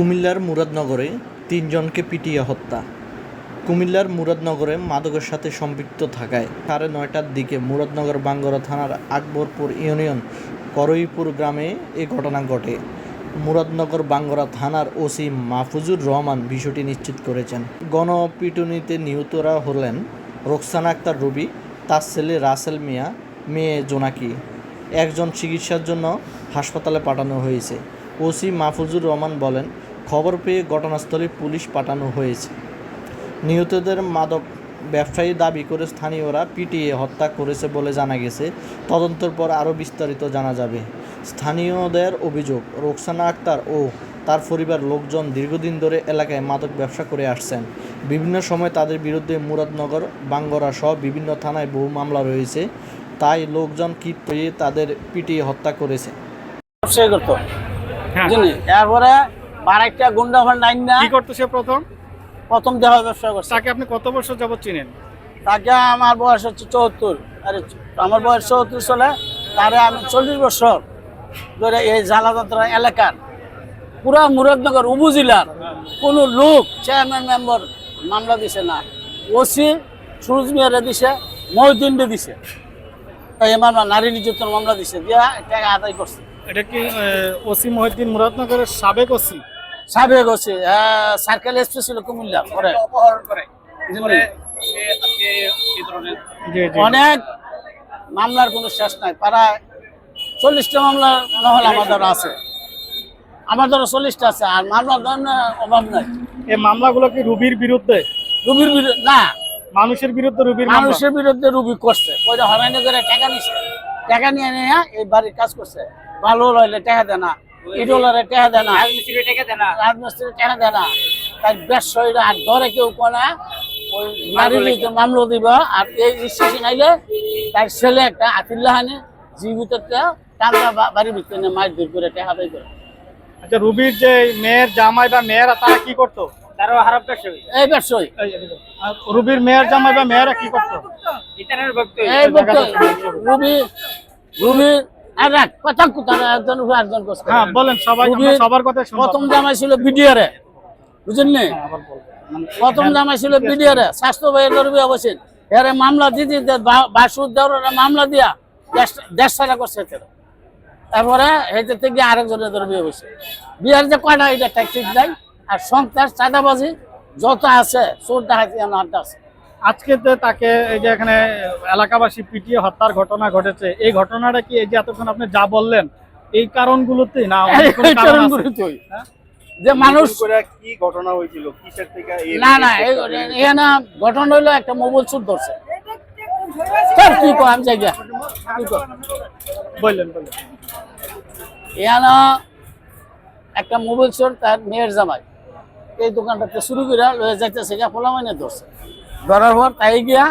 কুমিল্লার মুরাদনগরে তিনজনকে পিটিয়ে হত্যা। কুমিল্লার মুরাদনগরে মাদকের সাথে সম্পৃক্ত থাকায় সাড়ে নয়টার দিকে মুরাদনগর বাঙ্গরা থানার আকবরপুর ইউনিয়ন করইপুর গ্রামে এ ঘটনা ঘটে। মুরাদনগর বাঙ্গরা থানার ওসি মাহফুজুর রহমান বিষয়টি নিশ্চিত করেছেন। গণপিটুনিতে নিহতরা হলেন রোকসানা আক্তার রবি, তার ছেলে রাসেল মিয়া, মেয়ে জোনাকি। একজন চিকিৎসার জন্য হাসপাতালে পাঠানো হয়েছে। ওসি মাহফুজুর রহমান বলেন খবর পেয়ে ঘটনাস্থলে পুলিশ পাঠানো হয়েছে। নিহতদের মাদক ব্যবসায়ী দাবি করে স্থানীয়রা পিটিয়ে হত্যা করেছে বলে জানা গেছে। তদন্তের পর আরও বিস্তারিত জানা যাবে। স্থানীয়দের অভিযোগ রোকসানা আক্তার ও তার পরিবার লোকজন দীর্ঘদিন ধরে এলাকায় মাদক ব্যবসা করে আসছেন। বিভিন্ন সময় তাদের বিরুদ্ধে মুরাদনগর বাঙ্গরা সহ বিভিন্ন থানায় বহু মামলা রয়েছে। তাই লোকজন হয়ে তাদের পিটিয়ে হত্যা করেছে? করতো? হ্যাঁ। এরপরে বারাইটা গুন্ডা ফান্ড আইন না। কি করতো সে প্রথম? প্রথম দেহ ব্যবসা করছে। তাকে আপনি কত বছর যাবত চিনেন? তাকে আমার বয়স হচ্ছে চৌহত্তর আরে আমার বয়স চৌহত্তর সালে তারে আমি চল্লিশ বছর ধরে এই জালাযাত্রা এলাকার পুরা মুরাদনগর উপজেলার কোনো লোক চেয়ারম্যান মেম্বার মামলা দিছে না। ওসি সুরজ মিয়ারে দিছে মহিদিনরে দিছে। তাই নারী নির্যাতন মামলা দিছে দিয়া টাকা আদায় করছে। এটা কি ওসি মহিউদ্দিন মুরাদনগরের সাবেক ওসি? সাবেক ওসি সার্কেল এসপি ছিল কুমিল্লা পরে। জি অনেক মামলার কোনো শেষ নাই প্রায় চল্লিশটা মামলা নহলে আমার দ্বারা আছে। আমার দ্বারা চল্লিশটা আছে আর মামলার ধরেন অভাব নাই। এই মামলাগুলো কি রুবির বিরুদ্ধে? রুবির বিরুদ্ধে না। মানুষের বিরুদ্ধে রুবির মানুষের বিরুদ্ধে রুবি করছে ওইটা হরাইনে করে টাকা নিছে টাকা নিয়ে নিয়ে এই বাড়ির কাজ করছে। ভালো হইলে টাকা দেয় না ইডলারে টাকা দেয় না রাজমিস্ত্রি টাকা দেয় না। তার ব্যবসায়ীরা আর ধরে কেউ কোনা ওই নারী লিখে। মামলা দিব আর এই স্টেশন আইলে তার ছেলে একটা আতিল্লা হানে জীবিত টাকা বাড়ির ভিতরে নিয়ে মাছ দূর করে টাকা আদায় করে। আচ্ছা রুবির যে মেয়ের জামাই বা মেয়েরা তারা কি করতো? তারও খারাপ ব্যবসায়ী। এই ব্যবসায়ী। রুবির মেয়ের জামাই বা মেয়েরা কি করতো? এই রুবি রুবি আর রাখ কথা তারা একজন একজন হ্যাঁ বলেন সবাই সবার কথা প্রথম জামাই ছিল বিডিআরে বুঝলেন নি? হ্যাঁ। মানে প্রথম জামাই ছিল বিডিআরে স্বাস্থ্য ভাইয়ের দরবি অবশ্যই। এরে মামলা দিতে বাসুর দেওয়ার মামলা দিয়া দেশ- করছে। তারপরে থেকে আরেকজনের যে কয়টা এটা নাই। আর সন্ত্রাস চাঁদাবাজি যত আছে চোর আনতে আছে। আজকে যে তাকে এই যে এখানে এলাকাবাসী পিটিয়ে হত্যার ঘটনা ঘটেছে এই ঘটনাটা কি এই যে এতক্ষণ আপনি যা বললেন এই কারণগুলোতেই না? কারণগুলোতেই। যে মানুষ কি ঘটনা হয়েছিল কিসের থেকে না না এখানে ঘটনা হইল একটা মোবাইল চুর ধরছে স্যার কি কো আমি যাই গিয়া। কি কো? বললেন বললেন এখানে একটা মোবাইল চোর তার মেয়ের জামাই এই দোকানটাতে শুরু করে লয়ে যাইতেছে গিয়া ফোলামাইনে ধরছে ধরার পর তাই গিয়া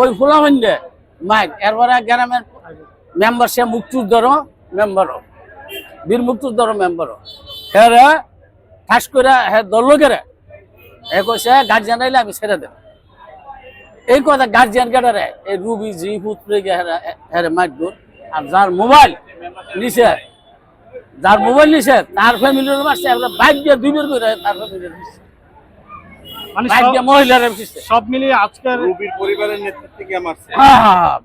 ওই ফোলামাইনে মাইক এরপরে গ্রামের মেম্বার, সে মুক্তিযোদ্ধারও মেম্বারও। বীর মুক্তিযোদ্ধারও মেম্বারও। হ্যাঁ ঠাস করে হ্যাঁ দল করে এ কইছে, গার্জিয়ান আইলে আমি ছেড়ে দেব। এই কথা গার্জিয়ান গেটারে এই রুবি, জি পুত্রে মাইক আর যার মোবাইল নিছে, যার মোবাইল নিছে, তার ফ্যামিলির একটা বাইক দিয়ে দুই বের করে তার ফ্যামিলির মানে সব- মহিলার মিলিয়ে আজকের রুবির পরিবারের নেতৃত্বে কে মারছে? হ্যাঁ হ্যাঁ হ্যাঁ।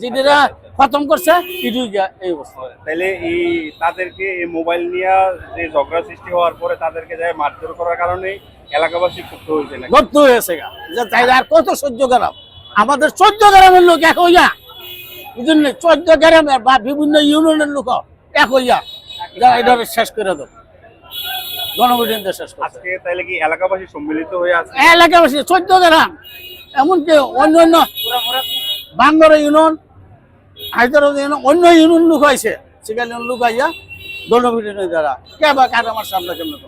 যেটা খতম করছে ইডিও এই অবস্থা। তাহলে এই তাদেরকে এই মোবাইল নিয়ে যে ঝগড়া সৃষ্টি হওয়ার পরে তাদেরকে যায় মারধর করার কারণে এলাকাবাসী ক্ষুব্ধ হয়েছে নাকি? গত হয়েছে গা। যে তাই আর কত সহ্য গ্রাম আমাদের চোদ্দ গ্রামের লোক এক হইয়া। বুঝলেন চোদ্দ গ্রামের বা বিভিন্ন ইউনিয়নের লোক এক হইয়া। যারা এটা শেষ করে দেব। গণভোটিং শেষ করে আজকে তাহলে কি এলাকাবাসী সম্মিলিত হয়ে আছে? এলাকাবাসী চোদ্দ এমনকি অন্য অন্য বাঙ্গর ইউনিয়ন হায়দ্রাবাদ ইউনিয়ন অন্য ইউনিয়ন লোক সেখানে লোক আইয়া দ্বারা কে বা কার আমার সামনে কেমন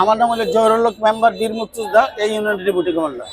আমার নাম হলো জহরুল মেম্বার বীর মুক্তিযোদ্ধা এই ইউনিয়ন ডেপুটি কমান্ডার।